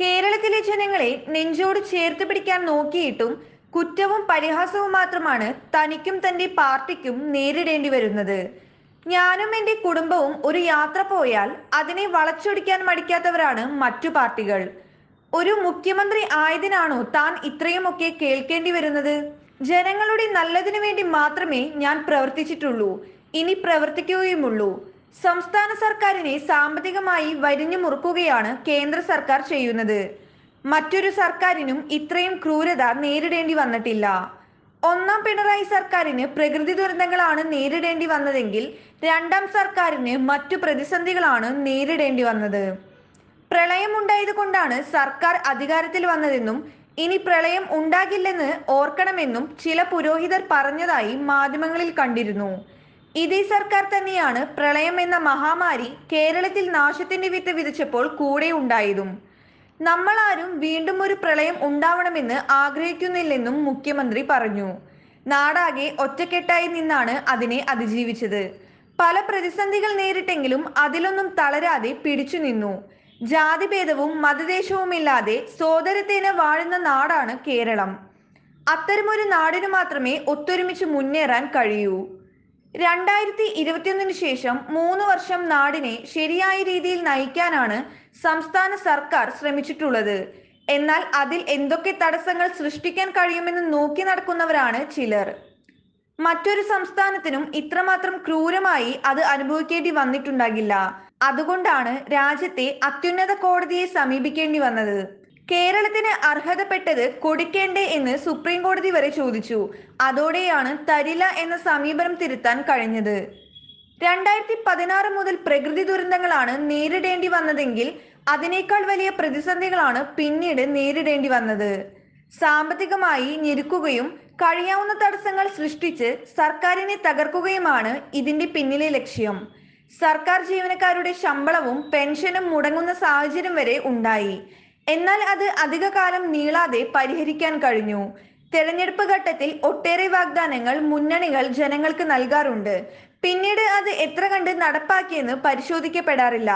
കേരളത്തിലെ ജനങ്ങളെ നെഞ്ചോട് ചേർത്ത് പിടിക്കാൻ നോക്കിയിട്ടും കുറ്റവും പരിഹാസവും മാത്രമാണ് തനിക്കും തന്റെ പാർട്ടിക്കും നേരിടേണ്ടി വരുന്നത്. ഞാനും എന്റെ കുടുംബവും ഒരു യാത്ര പോയാൽ അതിനെ വളച്ചൊടിക്കാൻ മടിക്കാത്തവരാണ് മറ്റു പാർട്ടികൾ. ഒരു മുഖ്യമന്ത്രി ആയതിനാണോ താൻ ഇത്രയുമൊക്കെ കേൾക്കേണ്ടി വരുന്നത്? ജനങ്ങളുടെ നല്ലതിനു വേണ്ടി മാത്രമേ ഞാൻ പ്രവർത്തിച്ചിട്ടുള്ളൂ. ഇനി പ്രവർത്തിക്കുകയുമുള്ളൂ. സംസ്ഥാന സർക്കാരിനെ സാമ്പത്തികമായി വരിഞ്ഞു മുറുക്കുകയാണ് കേന്ദ്ര സർക്കാർ ചെയ്യുന്നത്. മറ്റൊരു സർക്കാരിനും ഇത്രയും ക്രൂരത നേരിടേണ്ടി വന്നിട്ടില്ല. ഒന്നാം പിണറായി സർക്കാരിന് പ്രകൃതി ദുരന്തങ്ങളാണ് നേരിടേണ്ടി വന്നതെങ്കിൽ രണ്ടാം സർക്കാരിന് മറ്റു പ്രതിസന്ധികളാണ് നേരിടേണ്ടി വന്നത്. പ്രളയം ഉണ്ടായത് കൊണ്ടാണ് സർക്കാർ അധികാരത്തിൽ വന്നതെന്നും ഇനി പ്രളയം ഉണ്ടാകില്ലെന്ന് ഓർക്കണമെന്നും ചില പുരോഹിതർ പറഞ്ഞതായി മാധ്യമങ്ങളിൽ കണ്ടിരുന്നു. ഇതേ സർക്കാർ തന്നെയാണ് പ്രളയം എന്ന മഹാമാരി കേരളത്തിൽ നാശത്തിന്റെ വിത്ത് വിതച്ചപ്പോൾ കൂടെ ഉണ്ടായതും. നമ്മളാരും വീണ്ടും ഒരു പ്രളയം ഉണ്ടാവണമെന്ന് ആഗ്രഹിക്കുന്നില്ലെന്നും മുഖ്യമന്ത്രി പറഞ്ഞു. നാടാകെ ഒറ്റക്കെട്ടായി നിന്നാണ് അതിനെ അതിജീവിച്ചത്. പല പ്രതിസന്ധികൾ നേരിട്ടെങ്കിലും അതിലൊന്നും തളരാതെ പിടിച്ചു നിന്നു. ജാതിഭേദവും മതദേശവുമില്ലാതെ സോദരത്തേന വാഴുന്ന നാടാണ് കേരളം. അത്തരമൊരു നാടിനു മാത്രമേ ഒത്തൊരുമിച്ച് മുന്നേറാൻ കഴിയൂ. രണ്ടായിരത്തി ഇരുപത്തിയൊന്നിന് ശേഷം മൂന്ന് വർഷം നാടിനെ ശരിയായ രീതിയിൽ നയിക്കാനാണ് സംസ്ഥാന സർക്കാർ ശ്രമിച്ചിട്ടുള്ളത്. എന്നാൽ അതിൽ എന്തൊക്കെ തടസ്സങ്ങൾ സൃഷ്ടിക്കാൻ കഴിയുമെന്ന് നോക്കി നടക്കുന്നവരാണ് ചിലർ. മറ്റൊരു സംസ്ഥാനത്തിനും ഇത്രമാത്രം ക്രൂരമായി അത് അനുഭവിക്കേണ്ടി വന്നിട്ടുണ്ടാകില്ല. അതുകൊണ്ടാണ് രാജ്യത്തെ അത്യുന്നത കോടതിയെ സമീപിക്കേണ്ടി വന്നത്. കേരളത്തിന് അർഹതപ്പെട്ടത് കൊടുക്കേണ്ടേ എന്ന് സുപ്രീം കോടതി വരെ ചോദിച്ചു. അതോടെയാണ് തരില എന്ന സമീപനം തിരുത്താൻ കഴിഞ്ഞത്. രണ്ടായിരത്തി പതിനാറ് മുതൽ പ്രകൃതി ദുരന്തങ്ങളാണ് നേരിടേണ്ടി വന്നതെങ്കിൽ അതിനേക്കാൾ വലിയ പ്രതിസന്ധികളാണ് പിന്നീട് നേരിടേണ്ടി വന്നത്. സാമ്പത്തികമായി ഞെരുക്കുകയും കഴിയാവുന്ന തടസ്സങ്ങൾ സൃഷ്ടിച്ച് സർക്കാരിനെ തകർക്കുകയുമാണ് ഇതിന്റെ പിന്നിലെ ലക്ഷ്യം. സർക്കാർ ജീവനക്കാരുടെ ശമ്പളവും പെൻഷനും മുടങ്ങുന്ന സാഹചര്യം വരെ ഉണ്ടായി. എന്നാൽ അത് അധികകാലം നീളാതെ പരിഹരിക്കാൻ കഴിഞ്ഞു. തെരഞ്ഞെടുപ്പ് ഘട്ടത്തിൽ ഒട്ടേറെ വാഗ്ദാനങ്ങൾ മുന്നണികൾ ജനങ്ങൾക്ക് നൽകാറുണ്ട്. പിന്നീട് അത് എത്ര കണ്ട് നടപ്പാക്കിയെന്ന് പരിശോധിക്കപ്പെടാറില്ല.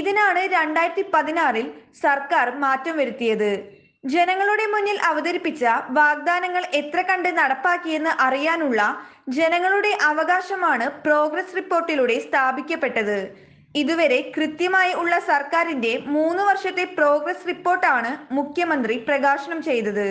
ഇതിനാണ് രണ്ടായിരത്തി പതിനാറിൽ സർക്കാർ മാറ്റം വരുത്തിയത്. ജനങ്ങളുടെ മുന്നിൽ അവതരിപ്പിച്ച വാഗ്ദാനങ്ങൾ എത്ര കണ്ട് നടപ്പാക്കിയെന്ന് അറിയാനുള്ള ജനങ്ങളുടെ അവകാശമാണ് പ്രോഗ്രസ് റിപ്പോർട്ടിലൂടെ സ്ഥാപിക്കപ്പെട്ടത്. ഇതുവരെ കൃത്യമായി ഉള്ള സർക്കാരിന്റെ മൂന്ന് വർഷത്തെ പ്രോഗ്രസ് റിപ്പോർട്ടാണ് മുഖ്യമന്ത്രി പ്രകാശനം ചെയ്തത്.